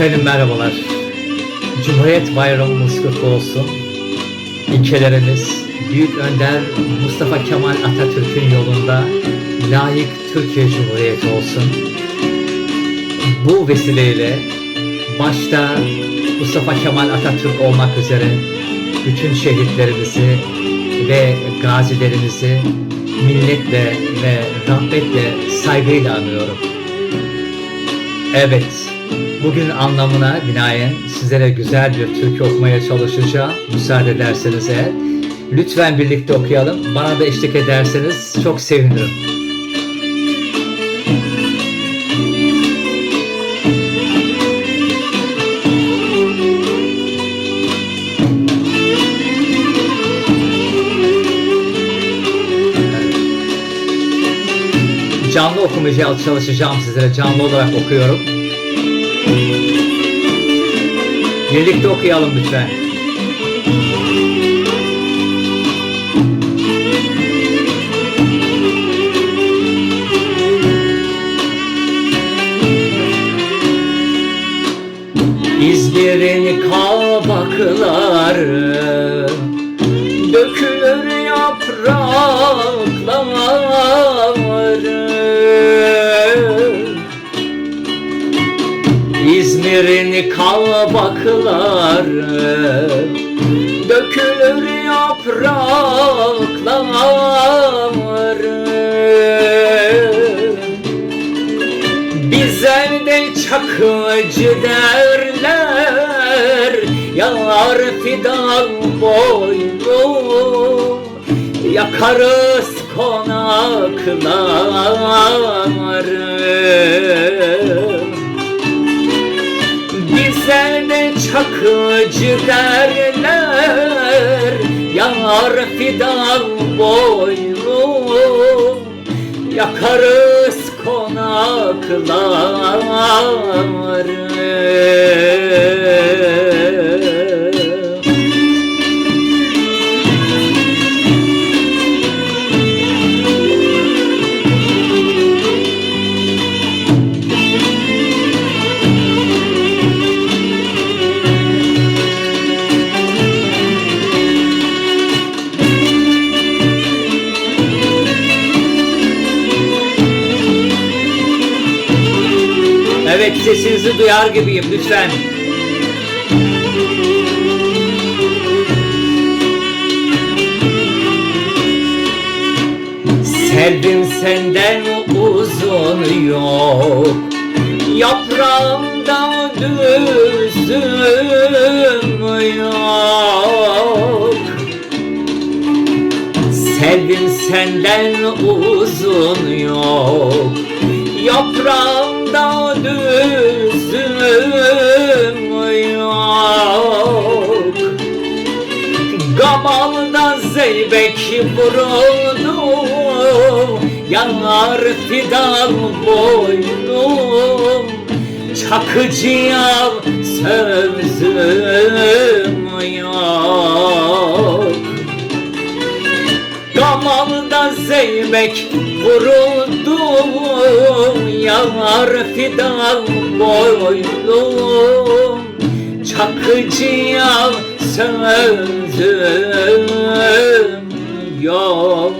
Efendim merhabalar. Cumhuriyet Bayramımız kutlu olsun. İlkelerimiz Büyük Önder Mustafa Kemal Atatürk'ün yolunda layık Türkiye Cumhuriyeti olsun. Bu vesileyle başta Mustafa Kemal Atatürk olmak üzere bütün şehitlerimizi ve gazilerimizi milletle ve rahmetle saygıyla anıyorum. Evet, bugün anlamına binaen sizlere güzel bir türkü okumaya çalışacağım. Müsaade ederseniz eğer. Lütfen birlikte okuyalım. Bana da eşlik ederseniz çok sevinirim. Canlı okumaya çalışacağım sizlere. Canlı olarak okuyorum. Birlikte okuyalım lütfen. İzmir'in kabakları İzmir'in kabakları Dökülür yaprakları. Bize de çakıcı derler Yar fidan boynu. Yakarız konakları çakıcı derler Yar fidan boynu Yakarız konakları Evet sesinizi duyar gibiyim lütfen. Selvin senden uzun yok. Yaprağında düzüm yok. Selvin senden uzun yok Gamalda zeybek vuruldu Yanar fidan boynum Çakıcıya sözüm yok. Gamalda zeybek vuruldu Yanar fidan boynum Çakıcıya sözüm yok